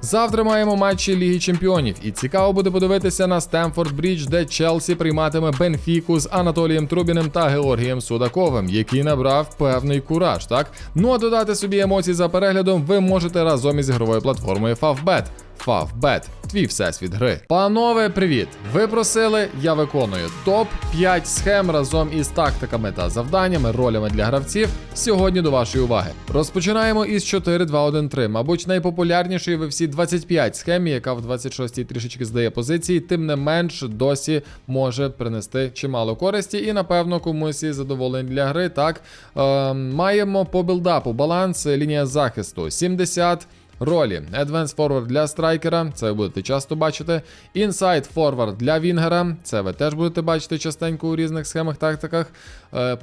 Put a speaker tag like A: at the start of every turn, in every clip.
A: Завтра маємо матчі Ліги Чемпіонів, і цікаво буде подивитися на Стемфорд Брідж, де Челсі прийматиме Бенфіку з Анатолієм Трубіним та Георгієм Судаковим, який набрав певний кураж. Так ну а додати собі емоцій за переглядом ви можете разом із ігровою платформою Favbet. Favbet – твій всесвіт гри. Панове, привіт! Ви просили, я виконую топ 5 схем разом із тактиками та завданнями, ролями для гравців. Сьогодні до вашої уваги. Розпочинаємо із 4-2-1-3, мабуть, найпопулярнішої ви всі 25 схемі, яка в 26-й трішечки здає позиції, тим не менш досі може принести чимало користі і, напевно, комусь і задоволень для гри. Так е, маємо по білдапу баланс, лінія захисту 70. Ролі Advanced Forward для страйкера, це ви будете часто бачити. Inside Forward для Вінгера, це ви теж будете бачити частенько у різних схемах, тактиках.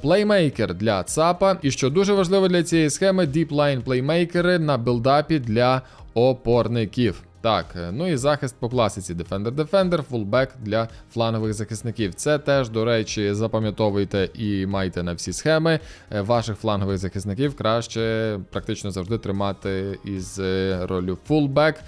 A: Плеймейкер для ЦАПа. І що дуже важливо для цієї схеми, Deep Line плеймейкери на білдапі для опорників. Так, е, ну і захист по класиці Defender-Defender, фулбек для фланових захисників. Це теж, до речі, запам'ятовуйте і майте на всі схеми. Е, Ваших флангових захисників краще практично завжди тримати із е, ролю фулбек,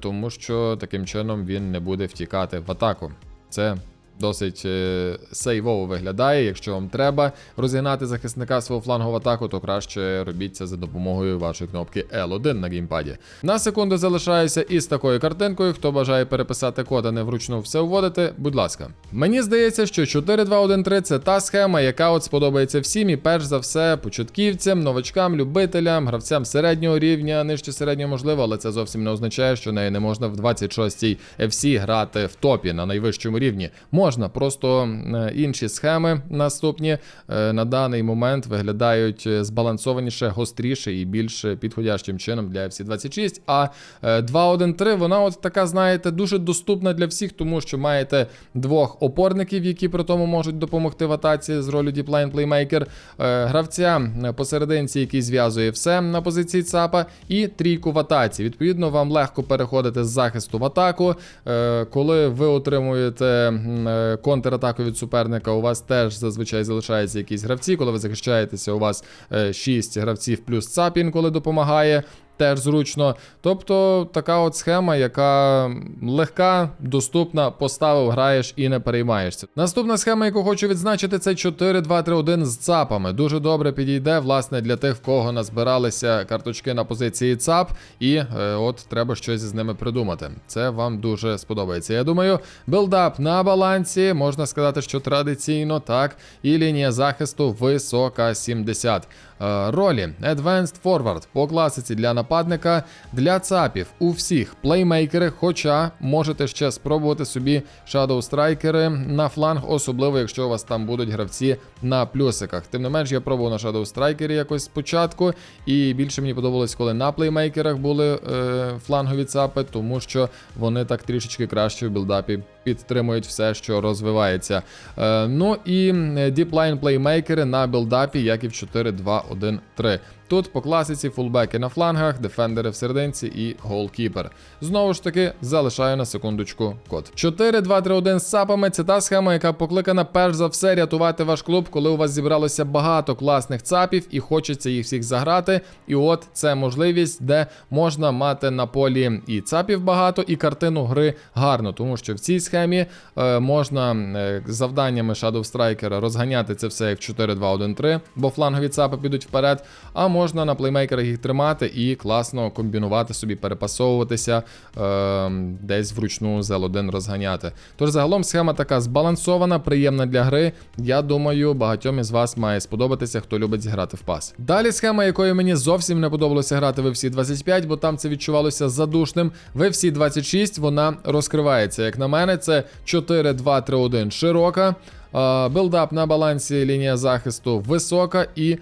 A: тому що таким чином він не буде втікати в атаку. Це досить е, сейвово виглядає. Якщо вам треба розігнати захисника свого флангу в атаку, то краще робіть це за допомогою вашої кнопки L1 на геймпаді. На секунду залишаюся із такою картинкою. Хто бажає переписати код, а не вручну все вводити, будь ласка. Мені здається, що 4-2-1-3 це та схема, яка от сподобається всім, і перш за все початківцям, новачкам, любителям, гравцям середнього рівня, нижче середнього можливо, але це зовсім не означає, що нею не можна в 26-й FC грати в топі на найвищому рівні. Можна, просто е, інші схеми наступні е, на даний момент виглядають е, збалансованіше, гостріше і більш підходящим чином для FC26. А е, 2.1.3 вона от така, знаєте, дуже доступна для всіх, тому що маєте двох опорників, які при тому можуть допомогти в атаці з Deepline Playmaker, е, гравця посерединці, який зв'язує все на позиції ЦАПа, і трійку в атаці. Відповідно, вам легко переходити з захисту в атаку. Коли ви отримуєте контратаку від суперника, у вас теж зазвичай залишаються якісь гравці. Коли ви захищаєтеся, у вас 6 гравців плюс ЦАП інколи допомагає. Теж зручно. Тобто така от схема, яка легка, доступна, поставив, граєш і не переймаєшся. Наступна схема, яку хочу відзначити, це 4-2-3-1 з ЦАПами. Дуже добре підійде, власне, для тих, в кого назбиралися карточки на позиції ЦАП, і е, от треба щось з ними придумати. Це вам дуже сподобається. Я думаю, білдап на балансі, можна сказати, що традиційно так, і лінія захисту висока 70. Е, Ролі Advanced Forward по класиці для нападника, для ЦАПів у всіх плеймейкери, хоча можете ще спробувати собі Shadow Страйкери на фланг, особливо якщо у вас там будуть гравці на плюсиках. Тим не менш, я пробував на Shadow Страйкері якось спочатку, і більше мені подобалось, коли на плеймейкерах були е, флангові ЦАПи, тому що вони так трішечки краще в білдапі підтримують все, що розвивається. Е, ну і діплайн плеймейкери на білдапі, як і в 4-2-1-3. Тут по класиці фулбеки на флангах, дефендери в серединці і голкіпер. Знову ж таки, залишаю на секундочку код. 4-2-3-1 з сапами це та схема, яка покликана перш за все рятувати ваш клуб, коли у вас зібралося багато класних цапів і хочеться їх всіх заграти. І от це можливість, де можна мати на полі і цапів багато, і картину гри гарно, тому що в цій схемі е, можна е, завданнями Shadow Striker розганяти це все як 4-2-1-3, бо флангові цапи підуть вперед. А можна на плеймейкерах їх тримати і класно комбінувати собі, перепасовуватися, е, десь вручну з L1 розганяти. Тож загалом схема така збалансована, приємна для гри. Я думаю, багатьом із вас має сподобатися, хто любить зіграти в пас. Далі схема, якою мені зовсім не подобалося грати в FC 25, бо там це відчувалося задушним. В FC 26 вона розкривається. Як на мене, це 4-2-3-1 широка. Е, Билдап на балансі лінія захисту висока і е,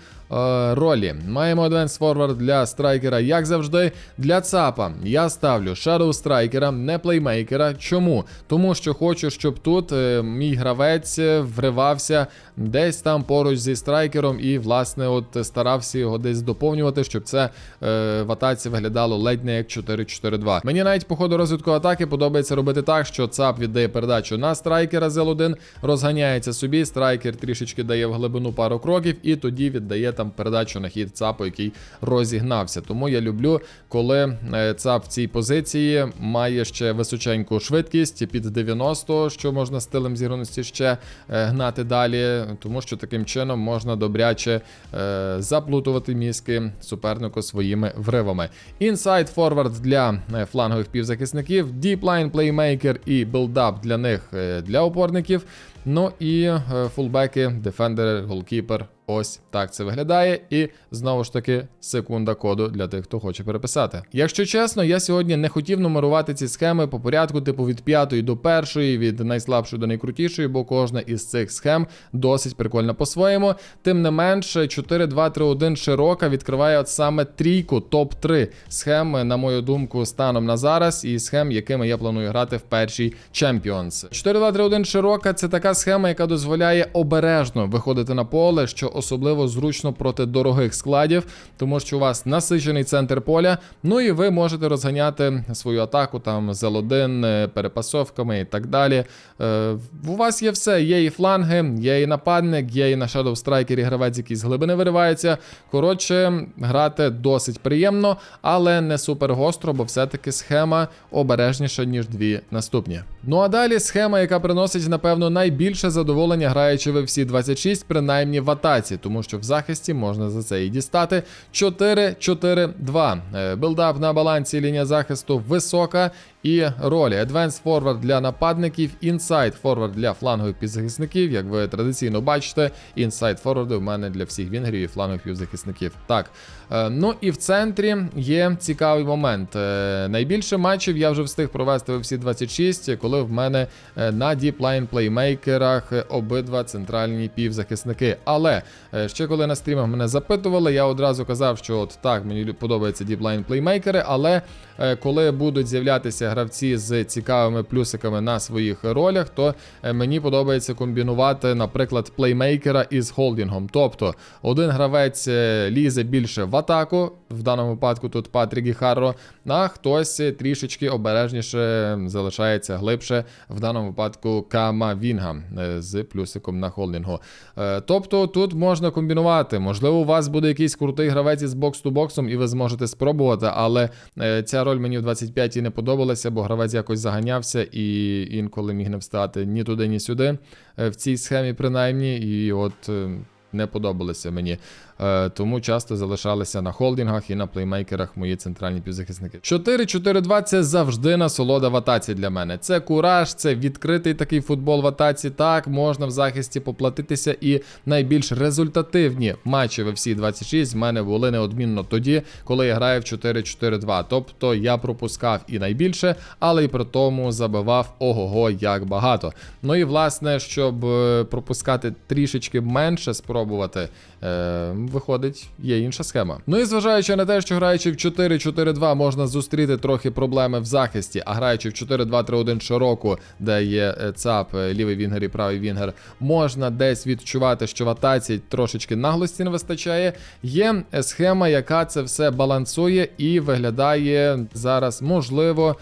A: ролі. Маємо Advanced Forward для страйкера, як завжди. Для ЦАПа я ставлю Shadow страйкера, не плеймейкера. Чому? Тому що хочу, щоб тут е, мій гравець вривався десь там поруч зі страйкером і, власне, от старався його десь доповнювати, щоб це е, в атаці виглядало ледь не як 4-4-2. Мені навіть по ходу розвитку атаки подобається робити так, що ЦАП віддає передачу на страйкера з L1, розганяється зупиняється собі, страйкер трішечки дає в глибину пару кроків, і тоді віддає там передачу на хід ЦАПу, який розігнався. Тому я люблю, коли е, ЦАП в цій позиції має ще височеньку швидкість під 90, що можна стилем зіграності ще е, гнати далі, тому що таким чином можна добряче е, заплутувати мізки супернику своїми вривами. Інсайд форвард для флангових півзахисників, Line Playmaker і билдап для них для опорників. Ну і е, фулбеки, дефендери, голкіпер. Ось так це виглядає. І знову ж таки секунда коду для тих, хто хоче переписати. Якщо чесно, я сьогодні не хотів нумерувати ці схеми по порядку, типу від п'ятої до першої, від найслабшої до найкрутішої, бо кожна із цих схем досить прикольна по-своєму. Тим не менше, 4-2-3-1 широка відкриває от саме трійку топ-3 схем, на мою думку, станом на зараз, і схем, якими я планую грати в першій Champions. 4-2-3-1 широка це така схема, яка дозволяє обережно виходити на поле, що особливо зручно проти дорогих складів, тому що у вас насичений центр поля. Ну і ви можете розганяти свою атаку там з L1, е, перепасовками і так далі. Е, у вас є все. Є і фланги, є і нападник, є і на Shadow Striker гравець, який з глибини виривається. Коротше, грати досить приємно, але не супер гостро, бо все-таки схема обережніша, ніж дві наступні. Ну а далі схема, яка приносить, напевно, найбільше задоволення, граючи в FC 26, принаймні в атаці, тому що в захисті можна за це і дістати. 4-4-2. Е, Билдап на балансі лінія захисту висока. І ролі Advanced Forward для нападників, Inside Forward для флангових півзахисників. Як ви традиційно бачите, Inside Forward у мене для всіх вінгерів і флангових півзахисників. Так. Е, ну і в центрі є цікавий момент. Е, найбільше матчів я вже встиг провести всі 26, коли в мене е, на діплайн плеймейкерах обидва центральні півзахисники. Але ще коли на стрімах мене запитували, я одразу казав, що от так мені подобаються діплайн плеймейкери, але коли будуть з'являтися гравці з цікавими плюсиками на своїх ролях, то е, мені подобається комбінувати, наприклад, плеймейкера із холдингом. Тобто один гравець е, лізе більше в атаку, в даному випадку тут Патрік і Харро, а хтось трішечки обережніше залишається глибше, в даному випадку Кама Вінга е, з плюсиком на холдингу. Е, Тобто тут можна комбінувати. Можливо, у вас буде якийсь крутий гравець із бокс-ту-боксом, і ви зможете спробувати, але е, ця роль мені в 25-й не подобалася, бо гравець якось заганявся і інколи міг не встати ні туди, ні сюди. В цій схемі, принаймні, і от. Не подобалися мені, Е, тому часто залишалися на холдингах і на плеймейкерах мої центральні півзахисники. 4-4-2 це завжди насолода в атаці для мене. Це кураж, це відкритий такий футбол в атаці. Так, можна в захисті поплатитися, і найбільш результативні матчі в FC 26 в мене були неодмінно тоді, коли я граю в 4-4-2. Тобто я пропускав і найбільше, але й при тому забивав ого-го як багато. Ну і власне, щоб е, пропускати трішечки менше, спробувати. Е, виходить, є інша схема. Ну і зважаючи на те, що граючи в 4-4-2 можна зустріти трохи проблеми в захисті, а граючи в 4-2-3-1 широку, де є е, ЦАП, е, лівий вінгер і правий вінгер, можна десь відчувати, що в атаці трошечки наглості не вистачає. Є е, схема, яка це все балансує і виглядає зараз, можливо,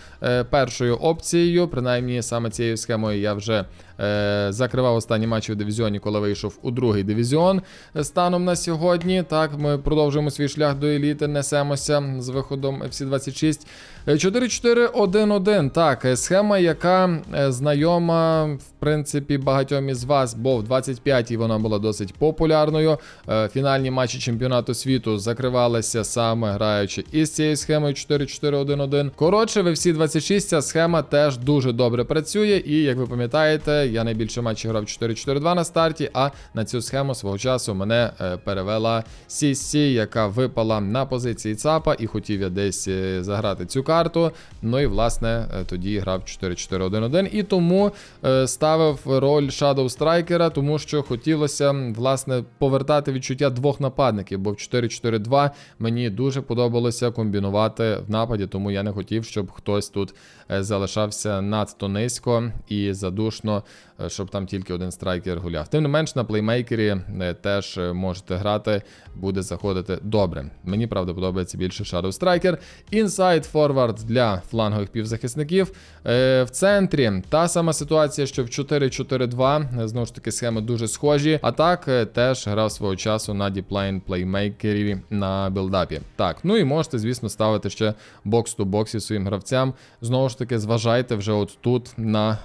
A: першою опцією. Принаймні, саме цією схемою я вже. Е, закривав останні матчі в дивізіоні, коли вийшов у другий дивізіон. Станом на сьогодні. Так, ми продовжуємо свій шлях до еліти, несемося з виходом FC 26. Е, 4-4-1-1. Так, е, схема, яка знайома, принципі, багатьом із вас, бо в 25-й вона була досить популярною. Е, Фінальні матчі чемпіонату світу закривалися саме граючи із цією схемою 4-4-1-1. Коротше, в FC 26 ця схема теж дуже добре працює. І як ви пам'ятаєте, я найбільше матчів грав 4-4-2 на старті, а на цю схему свого часу мене е, перевела CC, яка випала на позиції ЦАПа, і хотів я десь е, заграти цю карту. Ну і власне тоді грав 4-4-1-1. І тому е, ставив роль Shadow Strikera, тому що хотілося власне повертати відчуття двох нападників, бо в 4-4-2 мені дуже подобалося комбінувати в нападі, тому я не хотів, щоб хтось тут е, залишався надто низько і задушно, е, щоб там тільки один страйкер гуляв. Тим не менш, на плеймейкері е, теж можете грати, буде заходити добре. Мені правда подобається більше Shadow Striker. Inside Forward для флангових півзахисників. В центрі та сама ситуація, що в 4-4-2. Знову ж таки, схеми дуже схожі. А так е, теж грав свого часу на діплайн плеймейкері на білдапі. Так, ну і можете, звісно, ставити ще бокс ту боксі своїм гравцям. Знову ж таки, зважайте вже от тут на.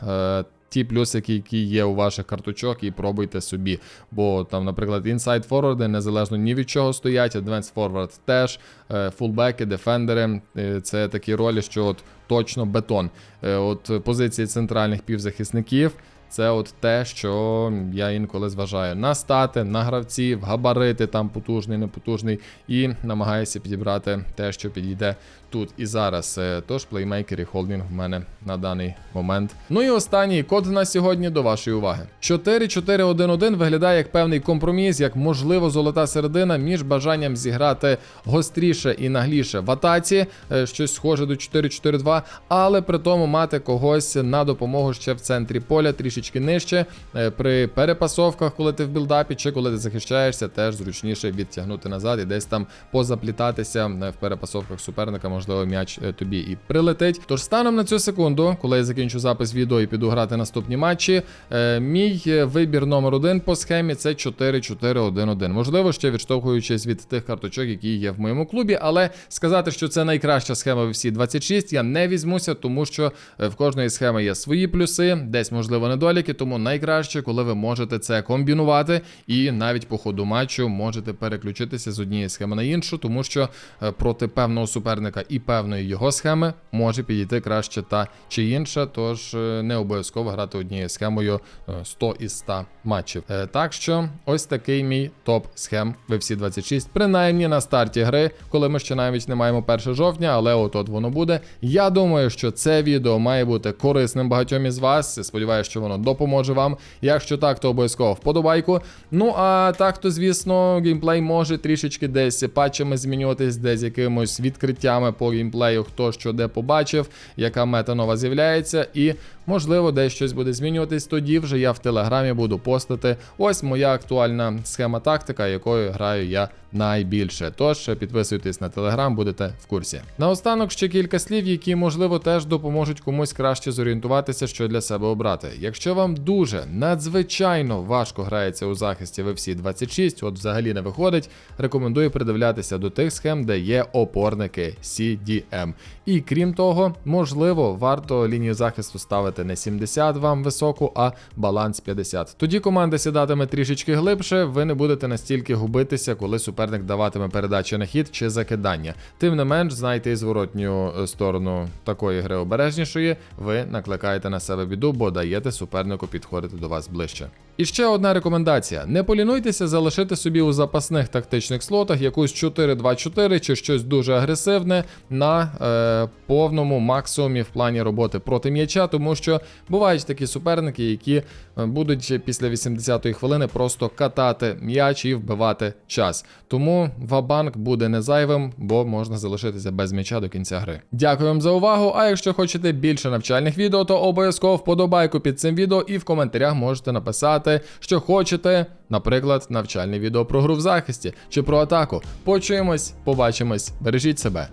A: Ті плюсики, які є у ваших карточок, і пробуйте собі. Бо там, наприклад, inside форварди незалежно ні від чого стоять, advanced forward теж, фулбеки, дефендери. Це такі ролі, що от точно бетон. Е, От позиції центральних півзахисників. Це от те, що я інколи зважаю на стати, на гравців, габарити там потужний, непотужний, і намагаюся підібрати те, що підійде тут і зараз. Е, Тож плеймейкер і холдинг в мене на даний момент. Ну і останній код на сьогодні до вашої уваги. 4-4-1-1 виглядає як певний компроміс, як можливо золота середина між бажанням зіграти гостріше і нагліше в атаці, е, щось схоже до 4-4-2, але при тому мати когось на допомогу ще в центрі поля, трішечки нижче. Е, При перепасовках, коли ти в білдапі, чи коли ти захищаєшся, теж зручніше відтягнути назад і десь там позаплітатися в перепасовках суперника, можливо, м'яч е, тобі і прилетить. Тож станом на цю секунду, коли я закінчу запис відео і піду грати наступні матчі, е, мій е, вибір номер один по схемі це 4-4-1-1. Можливо, ще відштовхуючись від тих карточок, які є в моєму клубі, але сказати, що це найкраща схема в всі 26, я не візьмуся, тому що в кожної схеми є свої плюси, десь можливо недоліки, тому найкраще, коли ви можете це комбінувати, і навіть по ходу матчу можете переключитися з однієї схеми на іншу, тому що проти певного суперника і певної його схеми може підійти краще та чи інша, тож е, не обов'язково грати однією схемою е, 100 із 100 матчів. Е, Так що ось такий мій топ схем в всі 26, принаймні на старті гри, коли ми ще навіть не маємо 1 жовтня, але от от воно буде. Я думаю, що це відео має бути корисним багатьом із вас. Сподіваюся, що воно допоможе вам. Якщо так, то обов'язково вподобайку. Ну а так, то звісно, геймплей може трішечки десь патчами змінюватись, десь якимось відкриттями по геймплею, хто що де побачив, яка мета нова з'являється, і можливо десь щось буде змінюватись. Тоді вже я в телеграмі буду постити. Ось моя актуальна схема тактика, якою граю я найбільше. Тож підписуйтесь на телеграм, будете в курсі. Наостанок ще кілька слів, які можливо теж допоможуть комусь краще зорієнтуватися, що для себе обрати. Якщо вам дуже надзвичайно важко грається у захисті в всі 26, от взагалі не виходить, рекомендую придивлятися до тих схем, де є опорники CDM. І крім того, можливо, варто лінію захисту ставити не 70 вам високу, а баланс 50. Тоді команда сідатиме трішечки глибше, ви не будете настільки губитися, коли суперник даватиме передачі на хід чи закидання. Тим не менш, знайте і зворотню е, сторону такої гри обережнішої, ви накликаєте на себе біду, бо даєте супернику підходити до вас ближче. І ще одна рекомендація: не полінуйтеся залишити собі у запасних тактичних слотах якусь 4-2-4 чи щось дуже агресивне на е, повному максимумі в плані роботи проти м'яча, тому що бувають такі суперники, які е, будуть після 80-ї хвилини просто катати м'яч і вбивати час. Тому вабанк буде не зайвим, бо можна залишитися без м'яча до кінця гри. Дякую вам за увагу. А якщо хочете більше навчальних відео, то обов'язково вподобайку під цим відео і в коментарях можете написати, що хочете, наприклад, навчальне відео про гру в захисті чи про атаку. Почуємось, побачимось, бережіть себе.